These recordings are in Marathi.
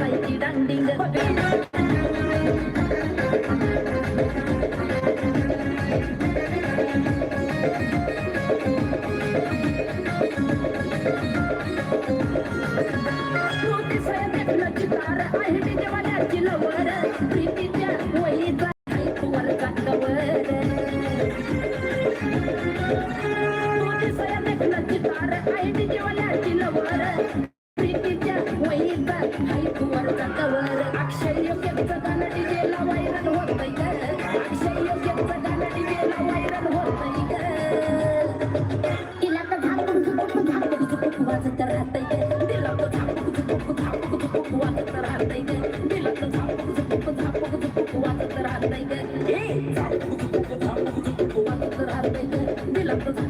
माहिती दांडिंग प्रीतीच्या वहीचा ऐकवर काकवर अक्षय योग्यचं गाणं डीजेला व्हायरल होतंय ग अक्षय योग्यचं गाणं डीजेला व्हायरल होतंय ग तिला तर झापूक झुपूक झापूक झुपूक वाजत राहतंय ग तिला तर झापूक झुपूक झापूक झुपूक वाजत राहतंय ग तिला तर झापूक झुपूक झापूक झुपूक वाजत राहतंय ग ए झापूक झुपूक झापूक झुपूक वाजत राहतंय ग तिला तर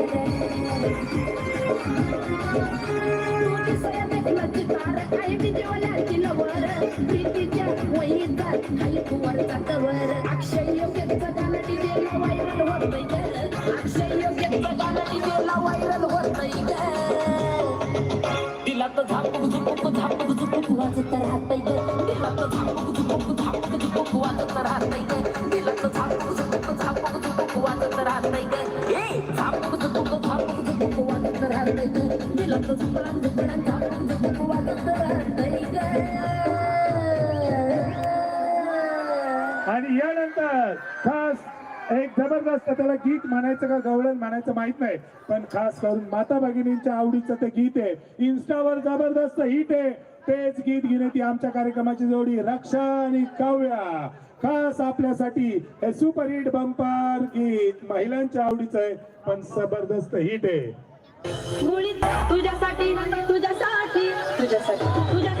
अक्षय योग्यचं गाणं डीजेला व्हायरल होतंय ग. अक्षय योग्यचं व्हायरल होतंय ग तर झापूक झुपूक झापूक झुपूक वाजत राहतंय यानंतर खास एक जबरदस्त त्याला गीत म्हणायचं का गवळण म्हणायचं माहीत नाही. पण खास करून माता भगिनींच्या आवडीचं ते गीत आहे. इन्स्टावर जबरदस्त हिट आहे. तेच गीत घेण्याची आमच्या कार्यक्रमाची जोडी. रक्षा आणि काव्या खास आपल्यासाठी हे सुपर हिट बंपर गीत. महिलांच्या आवडीचं आहे पण जबरदस्त हिट आहे. तुझ्यासाठी तुझ्यासाठी तुझ्यासाठी तुझ्यासाठी.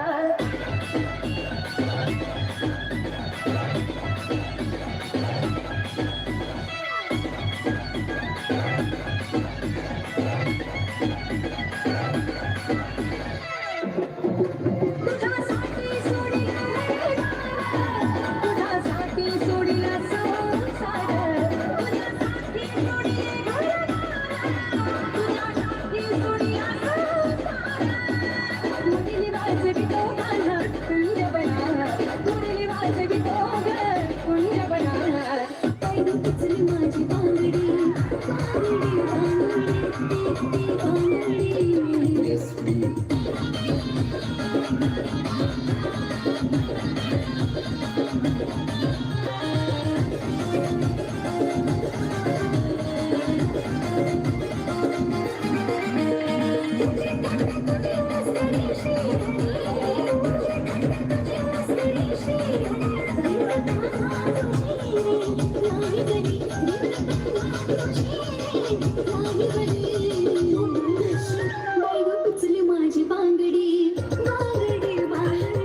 माझी बांगडी बांगडी बांगडी.